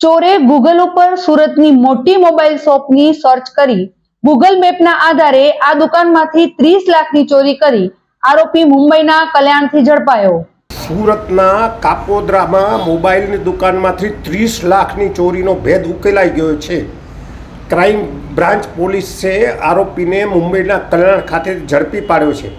ચોરે ગૂગલ ઉપર સુરતની મોટી મોબાઈલ શોપની સર્ચ કરી ગૂગલ મેપના આધારે આ દુકાનમાંથી ત્રીસ લાખની ચોરી કરી, આરોપી મુંબઈના કલ્યાણથી ઝડપાયો. સુરતના કાપોદ્રામાં મોબાઈલની દુકાનમાંથી ત્રીસ લાખની ચોરીનો ભેદ ઉકેલાઈ ગયો છે. ક્રાઇમ બ્રાન્ચ પોલીસે આરોપીને મુંબઈના કલ્યાણ ખાતે ઝડપી પાડ્યો છે.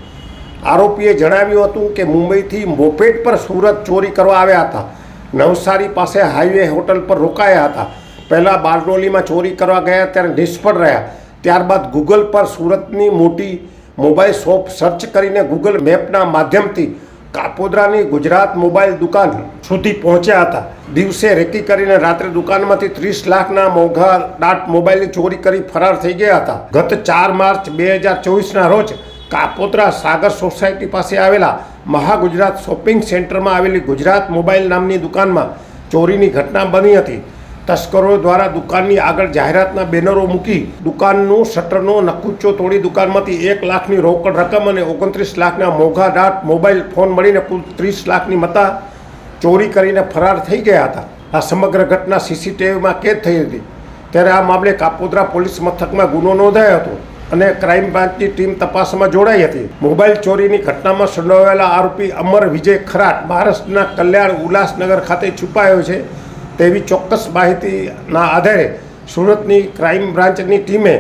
આરોપીએ જણાવ્યું હતું કે મુંબઈથી મોપેડ પર સુરત ચોરી કરવા આવ્યા હતા. નવસારી પાસે હાઈવે હોટલ પર રોકાયા હતા. પહેલાં બારડોલીમાં ચોરી કરવા ગયા, ત્યારે નિષ્ફળ રહ્યા. ત્યારબાદ ગૂગલ પર સુરતની મોટી મોબાઈલ શોપ સર્ચ કરીને ગૂગલ મેપના માધ્યમથી કાપોદ્રાની ગુજરાત મોબાઈલ દુકાન સુધી પહોંચ્યા હતા. દિવસે રેકી કરીને રાત્રે દુકાનમાંથી ત્રીસ લાખના મોંઘા ડાટ મોબાઈલની ચોરી કરી ફરાર થઈ ગયા હતા. ગત ચાર માર્ચ બે હજાર ચોવીસના રોજ કાપોદ્રા સાગર સોસાયટી પાસે આવેલા મહાગુજરાત શોપિંગ સેન્ટરમાં આવેલી ગુજરાત મોબાઈલ નામની દુકાનમાં ચોરીની ઘટના બની હતી. તસ્કરો દ્વારા દુકાનની આગળ જાહેરાતના બેનરો મૂકી દુકાનનું શટરનો નકુચો તોડી દુકાનમાંથી એક લાખની રોકડ રકમ અને ઓગણત્રીસ લાખના મોઘા ડાટ મોબાઈલ ફોન મળીને કુલ ત્રીસ લાખની મતા ચોરી કરીને ફરાર થઈ ગયા હતા. આ સમગ્ર ઘટના સીસીટીવીમાં કેદ થઈ હતી. ત્યારે આ મામલે કાપોદ્રા પોલીસ મથકમાં ગુનો નોંધાયો હતો. અને ક્રાઇમ બ્રાન્ચની ટીમ તપાસમાં જોડાઈ હતી. મોબાઈલ ચોરીની ઘટનામાં સંડોવાયેલા આરોપી અમર વિજય ખરાટ મહારાષ્ટ્રના કલ્યાણ ઉલ્લાસનગર ખાતે છુપાયો છે. તેવી ચોક્કસ માહિતીના આધારે સુરતની ક્રાઇમ બ્રાન્ચની ટીમે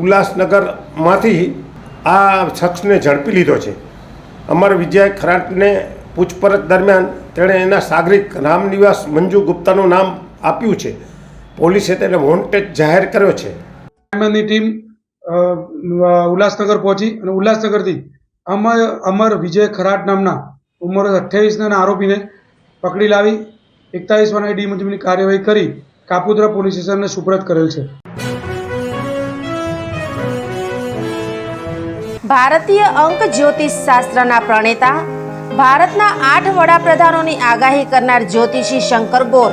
ઉલ્લાસનગરમાંથી આ શખ્સને ઝડપી લીધો છે. અમર વિજય ખરાટને પૂછપરછ દરમિયાન તેણે એના સાગરિક રામનિવાસ મંજુ ગુપ્તાનું નામ આપ્યું છે. પોલીસે તેને વોન્ટેડ જાહેર કર્યો છે. ટીમ ઉલ્લાસનગર પહોંચી અને ઉલ્લાસનગરથી અમર અમર વિજય ખરાટ નામના ઉંમર અઠ્યાવીસના આરોપીને પકડી લાવી, એકતાલીસ વાના ડી મુજબની કાર્યવાહી કરી, કાપોદ્રા પોલીસ સ્ટેશનને સુપ્રત કરેલ છે. ભારતીય અંક જ્યોતિષ શાસ્ત્રના પ્રણેતા, ભારતના આઠ વડાપ્રધાનોની આગાહી કરનાર જ્યોતિષી શંકર ગોર